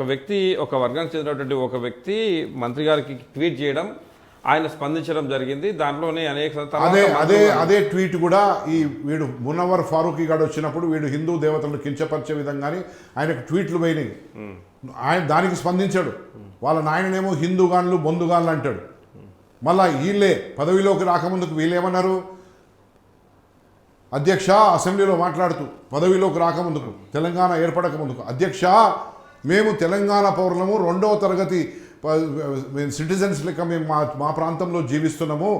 ఒక వ్యక్తి ఒక వర్గానికి చెందినటువంటి ఒక వ్యక్తి మంత్రి గారికి ట్వీట్ చేయడం ఆయన స్పందించడం జరిగింది. దాంట్లోనే అనేక అదే అదే అదే ట్వీట్ కూడా ఈ వీడు మునవర్ ఫారూఖీ గారు వచ్చినప్పుడు వీడు హిందూ దేవతలను కించపరిచే విధంగానే ఆయనకు ట్వీట్లు పోయినాయి. ఆయన దానికి స్పందించాడు. వాళ్ళ నాయననేమో హిందూగాన్లు బొందుగాన్లు అంటాడు. మళ్ళా వీళ్ళే పదవిలోకి రాకముందుకు వీళ్ళేమన్నారు? అధ్యక్ష అసెంబ్లీలో మాట్లాడుతూ పదవిలోకి రాకముందుకు తెలంగాణ ఏర్పడక ముందుకు అధ్యక్ష మేము తెలంగాణ పౌరులము రెండవ తరగతి సిటిజన్స్ లెక్క మేము మా మా ప్రాంతంలో జీవిస్తున్నాము.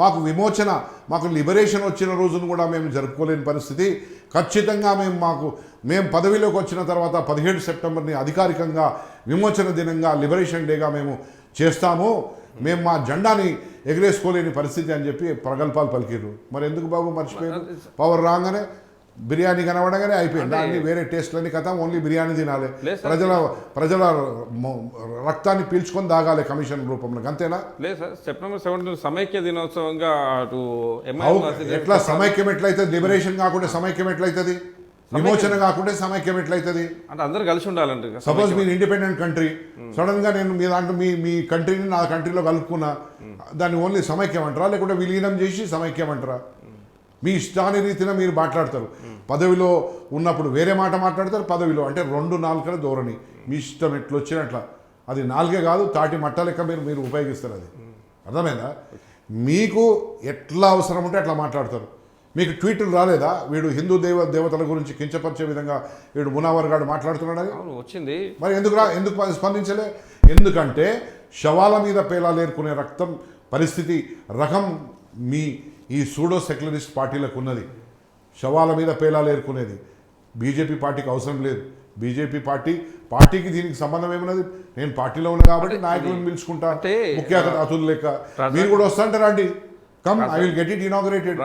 మాకు విమోచన మాకు లిబరేషన్ వచ్చిన రోజును కూడా మేము జరుపుకోలేని పరిస్థితి. ఖచ్చితంగా మేము మాకు మేము పదవిలోకి వచ్చిన తర్వాత పదిహేడు సెప్టెంబర్ని అధికారికంగా విమోచన దినంగా లిబరేషన్ డేగా మేము చేస్తాము. మేము మా జెండాని ఎగరేసుకోలేని పరిస్థితి అని చెప్పి ప్రగల్భాలు పలికిర్రు. మరి ఎందుకు బాబు మర్చిపోయారు? పవర్ రాగానే బిర్యానీ కనబడగానే అయిపోయింది. అన్ని వేరే టేస్ట్లన్నీ కథ ఓన్లీ బిర్యానీ తినాలి. ప్రజల ప్రజల రక్తాన్ని పీల్చుకొని దాగాలి కమిషన్ రూపంలో. అంతేనా? లేదు సార్. సెప్టెంబర్ సెవెంటీన్ సమైక్య దినోత్సవంగా అటు ఎట్లా సమైక్యం ఎట్లయితుంది లిబరేషన్ కాకుండా సమైక్యం ఎట్లయితుంది? విమోచన కాకుండా సమైక్యం ఎట్లయితుంది? అంటే అందరు కలిసి ఉండాలండి సపోజ్ మీరు ఇండిపెండెంట్ కంట్రీ సడన్గా నేను మీ దాంట్లో మీ మీ కంట్రీని నా కంట్రీలో కలుపుకున్నా దాన్ని ఓన్లీ సమైక్యం అంటారా? లేకుంటే విలీనం చేసి సమైక్యం అంటారా? మీ ఇష్టాని రీతిన మీరు మాట్లాడతారు. పదవిలో ఉన్నప్పుడు వేరే మాట మాట్లాడతారు పదవిలో అంటే రెండు నాలుకల ధోరణి. మీ ఇష్టం ఎట్లా వచ్చినట్ల అది నాలుగే కాదు తాటి మట్ట లెక్క మీరు మీరు ఉపయోగిస్తారు అది. అర్థమైందా? మీకు ఎట్లా అవసరం ఉంటే అట్లా మాట్లాడతారు. మీకు ట్వీట్లు రాలేదా? వీడు హిందూ దేవ దేవతల గురించి కించపరిచే విధంగా వీడు మునావర్ గారు మాట్లాడుతున్నాడని అవును వచ్చింది. మరి ఎందుకు రా ఎందుకు స్పందించలే? ఎందుకంటే శవాల మీద పేలాలేరుకునే రక్తం పరిస్థితి రకం మీ ఈ సూడో సెక్యులరిస్ట్ పార్టీలకు ఉన్నది. శవాల మీద పేలాలేరుకునేది బీజేపీ పార్టీకి అవసరం లేదు. బీజేపీ పార్టీ పార్టీకి దీనికి సంబంధం ఏమున్నది? నేను పార్టీలో ఉన్నా కాబట్టి నాయకులను పిలుచుకుంటా. ముఖ్య అతిథులు లెక్క మీరు కూడా వస్తుంటారా అండి? Come I will get it inaugurated